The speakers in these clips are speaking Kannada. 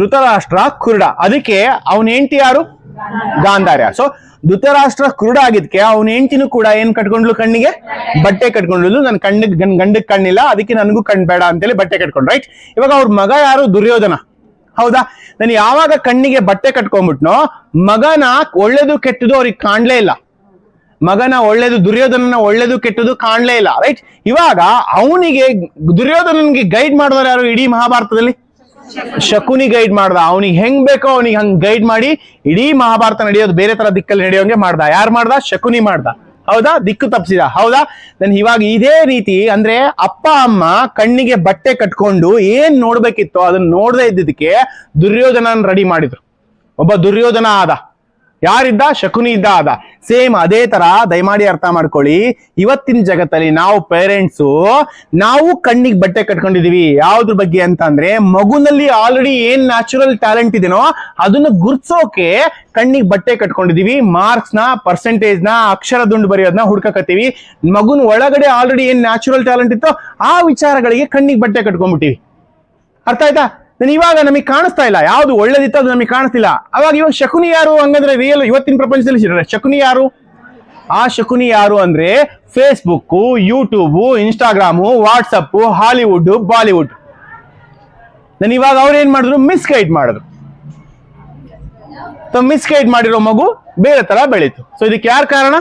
ಧೃತರಾಷ್ಟ್ರ ಕುರುಡ. ಅದಕ್ಕೆ ಅವನ ಹೆಂಡತಿ ಯಾರು? ಗಾಂಧಾರ್ಯ. ಸೊ ಧೃತರಾಷ್ಟ್ರ ಕುರುಡ ಆಗಿದ್ಕೆ ಅವನ ಹೆಂಡತಿನೂ ಕೂಡ ಏನ್ ಕಟ್ಕೊಂಡ್ಲು ಕಣ್ಣಿಗೆ? ಬಟ್ಟೆ ಕಟ್ಕೊಂಡ್ಲು ನನ್ ಕಣ್ಣಿಗೆ ಗಂಡ್ ಗಂಡಕ್ ಕಣ್ಣಿಲ್ಲ. ಅದಕ್ಕೆ ನನಗೂ ಕಣ್ ಬೇಡ ಅಂತೇಳಿ ಬಟ್ಟೆ ಕಟ್ಕೊಂಡ್ ರೈಟ್ ಇವಾಗ ಅವ್ರ ಮಗ ಯಾರು? ದುರ್ಯೋಧನ. ಹೌದಾ? ನಾನು ಯಾವಾಗ ಕಣ್ಣಿಗೆ ಬಟ್ಟೆ ಕಟ್ಕೊಂಡ್ಬಿಟ್ನೋ, ಮಗನ ಒಳ್ಳೇದು ಕೆಟ್ಟದು ಅವ್ರಿಗೆ ಕಾಣ್ಲೇ ಇಲ್ಲ. ಮಗನ ಒಳ್ಳೇದು, ದುರ್ಯೋಧನನ ಒಳ್ಳೇದು, ಕೆಟ್ಟದು ಕಾಣ್ಲೇ ಇಲ್ಲ ರೈಟ್ ಇವಾಗ ಅವನಿಗೆ ದುರ್ಯೋಧನನ್ಗೆ ಗೈಡ್ ಮಾಡಿದವರು ಯಾರು? ಇಡೀ ಮಹಾಭಾರತದಲ್ಲಿ? ಶಕುನಿ ಗೈಡ್ ಮಾಡ್ದ. ಅವನಿಗೆ ಹೆಂಗ್ ಬೇಕೋ ಅವನಿಗೆ ಹಂಗ್ ಗೈಡ್ ಮಾಡಿ ಇಡೀ ಮಹಾಭಾರತ ನಡೆಯೋದು ಬೇರೆ ತರ ದಿಕ್ಕಲ್ಲಿ ನಡೆಯೋಂಗೆ ಮಾಡ್ದ. ಯಾರು ಮಾಡ್ದ? ಶಕುನಿ ಮಾಡ್ದ. ಹೌದಾ? ದಿಕ್ಕು ತಪ್ಸಿದ. ಹೌದಾ? ನನ್ ಇವಾಗ ಇದೇ ರೀತಿ ಅಂದ್ರೆ ಅಪ್ಪ, ಅಮ್ಮ ಕಣ್ಣಿಗೆ ಬಟ್ಟೆ ಕಟ್ಕೊಂಡು ಏನ್ ನೋಡ್ಬೇಕಿತ್ತು ಅದನ್ನ ನೋಡದೇ ಇದ್ದಿದ್ದಕ್ಕೆ ದುರ್ಯೋಧನ ರೆಡಿ ಮಾಡಿದ್ರು. ಒಬ್ಬ ದುರ್ಯೋಧನ ಆದ. ಯಾರಿದ್ದ? ಶಕುನಿ ಇದ್ದ ಅದ ಸೇಮ್ ಅದೇ ತರ, ದಯಮಾಡಿ ಅರ್ಥ ಮಾಡ್ಕೊಳ್ಳಿ. ಇವತ್ತಿನ ಜಗತ್ತಲ್ಲಿ ನಾವು ಪೇರೆಂಟ್ಸು ನಾವು ಕಣ್ಣಿಗೆ ಬಟ್ಟೆ ಕಟ್ಕೊಂಡಿದೀವಿ. ಯಾವ್ದ್ರ ಬಗ್ಗೆ ಅಂತ ಅಂದ್ರೆ, ಮಗುನಲ್ಲಿ ಆಲ್ರೆಡಿ ಏನ್ ನ್ಯಾಚುರಲ್ ಟ್ಯಾಲೆಂಟ್ ಇದೆನೋ ಅದನ್ನ ಗುರ್ಸೋಕೆ ಕಣ್ಣಿಗೆ ಬಟ್ಟೆ ಕಟ್ಕೊಂಡಿದೀವಿ. ಮಾರ್ಕ್ಸ್ನ ಪರ್ಸೆಂಟೇಜ್ನ, ಅಕ್ಷರ ದುಂಡು ಬರೆಯೋದನ್ನ ಹುಡ್ಕಕತ್ತೀವಿ. ಮಗುನ ಒಳಗಡೆ ಆಲ್ರೆಡಿ ಏನ್ ನ್ಯಾಚುರಲ್ ಟ್ಯಾಲೆಂಟ್ ಇತ್ತೋ, ಆ ವಿಚಾರಗಳಿಗೆ ಕಣ್ಣಿಗೆ ಬಟ್ಟೆ ಕಟ್ಕೊಂಡ್ಬಿಟ್ಟಿವಿ. ಅರ್ಥ ಆಯ್ತಾ? ನಾನು ಇವಾಗ ನಮಗೆ ಕಾಣಿಸ್ತಾ ಇಲ್ಲ. ಯಾವುದು ಒಳ್ಳೇದಿತ್ತು ಅದು ನಮಗೆ ಕಾಣಿಸ್ತಿಲ್ಲ. ಅವಾಗ ಇವಾಗ ಶಕುನಿ ಯಾರು ಹಂಗಂದ್ರೆ ರಿಯಲ್ ಇವತ್ತಿನ ಪ್ರಪಂಚದಲ್ಲಿ ಶಕುನಿ ಯಾರು? ಆ ಶಕುನಿ ಯಾರು ಅಂದ್ರೆ Facebook YouTube Instagram WhatsApp Hollywood Bollywood ನಾನು ಇವಾಗ ಅವ್ರು ಏನ್ ಮಾಡಿದ್ರು? ಮಿಸ್ಗೈಡ್ ಮಾಡಿದ್ರು. ಮಿಸ್ಗೈಡ್ ಮಾಡಿರೋ ಮಗು ಬೇರೆ ತರ ಬೆಳೀತು. ಸೊ ಇದಕ್ಕೆ ಯಾರ ಕಾರಣ?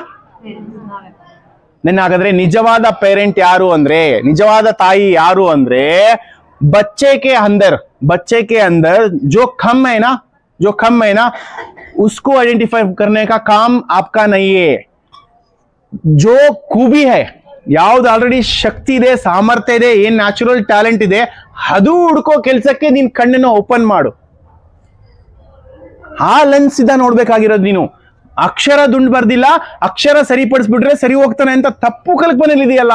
ನೆನ್ ಹಾಗಾದ್ರೆ ನಿಜವಾದ ಪೇರೆಂಟ್ ಯಾರು ಅಂದ್ರೆ, ನಿಜವಾದ ತಾಯಿ ಯಾರು ಅಂದ್ರೆ, ಬಚ್ಚೇಕೆ ಹಂದರ್. बच्चे के अंदर जो खम है ना जो खम है ना उसको आइडेंटिफाई करने का काम आपका नहीं है जो खूबी है ಯಾವ್ದು ಆಲ್ರೆಡಿ ಶಕ್ತಿ ಇದೆ ಸಾಮರ್ಥ್ಯ ಇದೆ ಏನ್ ನ್ಯಾಚುರಲ್ ಟ್ಯಾಲೆಂಟ್ ಇದೆ ಅದು ಹುಡ್ಕೋ ಕೆಲ್ಸಕ್ಕೆ ನೀನ್ ಕಣ್ಣನ್ನ ಓಪನ್ ಮಾಡು ಆ ಲೆನ್ಸ್ ಇದ್ದ ನೋಡ್ಬೇಕಾಗಿರೋದು ನೀನು ಅಕ್ಷರ ದುಂಡು ಬರ್ದಿಲ್ಲ ಅಕ್ಷರ ಸರಿಪಡಿಸ್ಬಿಟ್ರೆ ಸರಿ ಹೋಗ್ತಾನೆ ಅಂತ ತಪ್ಪು ಕಲ್ಪನೆಯಲ್ಲಿ ಇದೆಯಲ್ಲ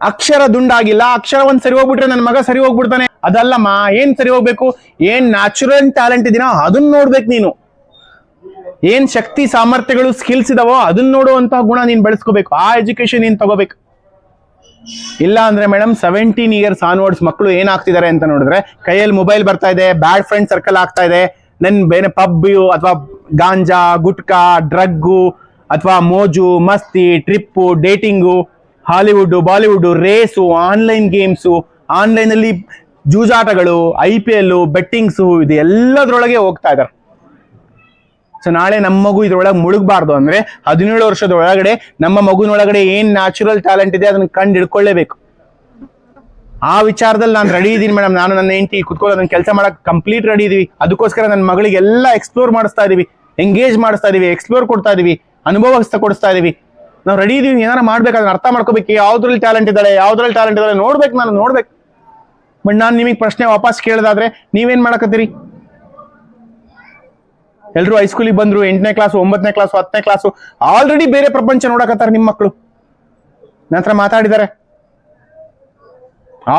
ಅಕ್ಷರ ದುಂಡಾಗಿಲ್ಲ ಅಕ್ಷರ ಒಂದ್ ಸರಿ ಹೋಗ್ಬಿಟ್ರೆ ನನ್ನ ಮಗ ಸರಿ ಹೋಗ್ಬಿಡ್ತಾನೆ. ಅದಲ್ಲಮ್ಮ, ಏನ್ ಸರಿ ಹೋಗ್ಬೇಕು? ಏನ್ ನ್ಯಾಚುರಲ್ ಟ್ಯಾಲೆಂಟ್ ಇದೀನೋ ಅದನ್ನ ನೋಡ್ಬೇಕು ನೀನು. ಏನ್ ಶಕ್ತಿ, ಸಾಮರ್ಥ್ಯಗಳು ಸ್ಕಿಲ್ಸ್ ಇದಾವೋ, ಅದನ್ನ ನೋಡುವಂತಹ ಗುಣ ನೀನ್ ಬೆಳೆಸ್ಕೋಬೇಕು. ಆ ಎಜುಕೇಶನ್ ನೀನ್ ತಗೋಬೇಕು. ಇಲ್ಲ ಅಂದ್ರೆ ಮೇಡಮ್ ಸೆವೆಂಟೀನ್ ಇಯರ್ಸ್ ಆನ್ವರ್ಡ್ಸ್ ಮಕ್ಕಳು ಏನಾಗ್ತಿದ್ದಾರೆ ಅಂತ ನೋಡಿದ್ರೆ, ಕೈಯಲ್ಲಿ ಮೊಬೈಲ್ ಬರ್ತಾ ಇದೆ ಬ್ಯಾಡ್ ಫ್ರೆಂಡ್ ಸರ್ಕಲ್ ಆಗ್ತಾ ಇದೆ ನನ್ ಬೇರೆ ಪಬ್ ಅಥವಾ ಗಾಂಜಾ, ಗುಟ್ಕಾ ಡ್ರಗ್ಗು ಅಥವಾ ಮೋಜು, ಮಸ್ತಿ trip dating Hollywood, Bollywood, race online games online ಅಲ್ಲಿ ಜೂಜಾಟಗಳು ಐ ಪಿ ಎಲ್ ಬೆಟ್ಟಿಂಗ್ಸು ಇದು ಎಲ್ಲದರೊಳಗೆ ಹೋಗ್ತಾ ಇದ್ದಾರೆ ಸೊ ನಾಳೆ ನಮ್ಮ ಮಗು ಇದ್ರೊಳಗೆ ಮುಳುಗಬಾರ್ದು ಅಂದ್ರೆ ಹದಿನೇಳು ವರ್ಷದ ಒಳಗಡೆ ನಮ್ಮ ಮಗುನೊಳಗಡೆ ಏನ್ ನ್ಯಾಚುರಲ್ ಟ್ಯಾಲೆಂಟ್ ಇದೆ ಅದನ್ನ ಕಂಡು ಹಿಡ್ಕೊಳ್ಳೇಬೇಕು. ಆ ವಿಚಾರದಲ್ಲಿ ನಾನು ರೆಡಿ ಇದ್ದೀನಿ ಮೇಡಮ್ ನಾನು ನನ್ನ ಹೆಂಡತಿ ಕುತ್ಕೊಳ್ಳೋ ಅದನ್ನ ಕೆಲಸ ಮಾಡಕ್ಕೆ ಕಂಪ್ಲೀಟ್ ರೆಡಿ ಇದೀವಿ. ಅದಕ್ಕೋಸ್ಕರ ನನ್ನ ಮಗಳಿಗೆ ಎಲ್ಲ ಎಕ್ಸ್ಪ್ಲೋರ್ ಮಾಡಿಸ್ತಾ ಇದೀವಿ. ಎಂಗೇಜ್ ಮಾಡಿಸ್ತಾ ಇದೀವಿ ಎಕ್ಸ್ಪ್ಲೋರ್ ಕೊಡ್ತಾ ಇದೀವಿ ಅನುಭವಿಸ್ತಾ ಕೊಡಿಸ್ತಾ ಇದೀವಿ. ನಾವು ರೆಡಿ ಇದೀವಿ, ಏನಾರ ಮಾಡ್ಬೇಕು, ಅದನ್ನ ಅರ್ಥ ಮಾಡ್ಕೋಬೇಕು, ಯಾವ್ದ್ರಲ್ಲಿ ಟ್ಯಾಲೆಂಟ್ ಇದ್ದಾಳೆ, ಯಾವ್ದ್ರಲ್ಲಿ ಟ್ಯಾಲೆಂಟ್ ಇದ್ದಾಳೆ, ನೋಡ್ಬೇಕು ನಾನು, ನೋಡ್ಬೇಕು. ಬಟ್ ನಾನು ನಿಮಗೆ ಪ್ರಶ್ನೆ ವಾಪಸ್ ಕೇಳೋದಾದ್ರೆ ನೀವೇನ್ ಮಾಡಕತ್ತೀರಿ? ಎಲ್ಲರೂ ಹೈಸ್ಕೂಲಿಗೆ ಬಂದ್ರು, ಎಂಟನೇ ಕ್ಲಾಸ್ ಒಂಬತ್ತನೇ ಕ್ಲಾಸ್ ಹತ್ತನೇ ಕ್ಲಾಸು ಆಲ್ರೆಡಿ ಬೇರೆ ಪ್ರಪಂಚ ನೋಡಕತ್ತಾರೆ ನಿಮ್ಮ ಮಕ್ಕಳು ನನ್ನ ಹತ್ರ ಮಾತಾಡಿದ್ದಾರೆ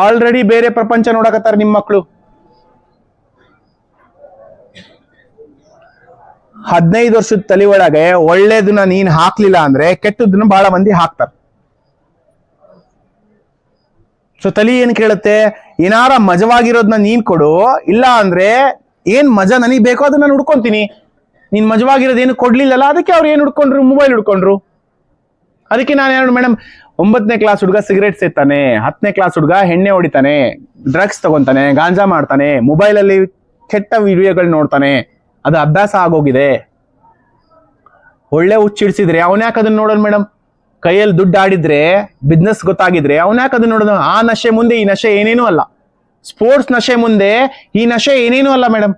ಆಲ್ರೆಡಿ ಬೇರೆ ಪ್ರಪಂಚ ನೋಡಕತ್ತಾರೆ ನಿಮ್ಮ ಮಕ್ಕಳು ಹದಿನೈದು ವರ್ಷದ ತಲೆ ಒಳಗೆ ಒಳ್ಳೇದನ್ನ ನೀನ್ ಹಾಕ್ಲಿಲ್ಲ ಅಂದ್ರೆ ಕೆಟ್ಟದನ್ನ ಬಹಳ ಮಂದಿ ಹಾಕ್ತಾರೆ. ಸೊ ತಲಿ ಏನ್ ಕೇಳುತ್ತೆ? ಏನಾರ ಮಜವಾಗಿರೋದನ್ನ ನೀನ್ ಕೊಡು, ಇಲ್ಲ ಅಂದ್ರೆ ಏನ್ ಮಜಾ ನನಗೆ ಬೇಕೋ ಅದನ್ನ ನಾನು ಹುಡ್ಕೊಂತೀನಿ. ನೀನ್ ಮಜವಾಗಿರೋದ್ ಏನು ಕೊಡ್ಲಿಲ್ಲಲ್ಲ, ಅದಕ್ಕೆ ಅವ್ರು ಏನ್ ಹುಡ್ಕೊಂಡ್ರು? ಮೊಬೈಲ್ ಹುಡ್ಕೊಂಡ್ರು. ಅದಕ್ಕೆ ನಾನು ಹೇಳೋಣ ಮೇಡಮ್ ಒಂಬತ್ತನೇ ಕ್ಲಾಸ್ ಹುಡುಗ ಸಿಗರೇಟ್ ಸೇತಾನೆ ಹತ್ತನೇ ಕ್ಲಾಸ್ ಹುಡುಗ ಎಣ್ಣೆ ಹೊಡಿತಾನೆ ಡ್ರಗ್ಸ್ ತಗೊಂತಾನೆ, ಗಾಂಜಾ ಮಾಡ್ತಾನೆ ಮೊಬೈಲಲ್ಲಿ ಕೆಟ್ಟ ವಿಡಿಯೋಗಳು ನೋಡ್ತಾನೆ. ಅದು ಅಭ್ಯಾಸ ಆಗೋಗಿದೆ. ಒಳ್ಳೆ ಹುಚ್ಚಿಡ್ಸಿದ್ರೆ ಅವನ್ಯಾಕೆ ಅದನ್ನ ನೋಡೋಣ ಮೇಡಮ್ ಕೈಯಲ್ಲಿ ದುಡ್ಡು ಆಡಿದ್ರೆ ಬಿಸ್ನೆಸ್ ಗೊತ್ತಾಗಿದ್ರೆ ಅವನ್ಯಾಕೆ ಅದನ್ನ ನೋಡೋದು? ಆ ನಶೆ ಮುಂದೆ, ಈ ನಶೆ ಏನೇನೂ ಅಲ್ಲ. ಸ್ಪೋರ್ಟ್ಸ್ ನಶೆ ಮುಂದೆ, ಈ ನಶೆ ಏನೇನೂ ಅಲ್ಲ ಮೇಡಮ್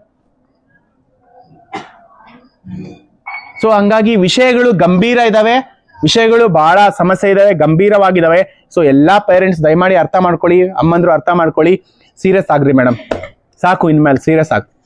ಸೊ ಹಂಗಾಗಿ ವಿಷಯಗಳು ಗಂಭೀರ ಇದಾವೆ. ವಿಷಯಗಳು ಬಹಳ ಸಮಸ್ಯೆ ಇದಾವೆ, ಗಂಭೀರವಾಗಿದಾವೆ. ಸೊ ಎಲ್ಲಾ ಪೇರೆಂಟ್ಸ್ ದಯಮಾಡಿ ಅರ್ಥ ಮಾಡ್ಕೊಳ್ಳಿ, ಅಮ್ಮಂದ್ರು ಅರ್ಥ ಮಾಡ್ಕೊಳ್ಳಿ. ಸೀರಿಯಸ್ ಆಗ್ರಿ ಮೇಡಮ್ ಸಾಕು ಇನ್ಮೇಲೆ ಸೀರಿಯಸ್ ಆಗಿ.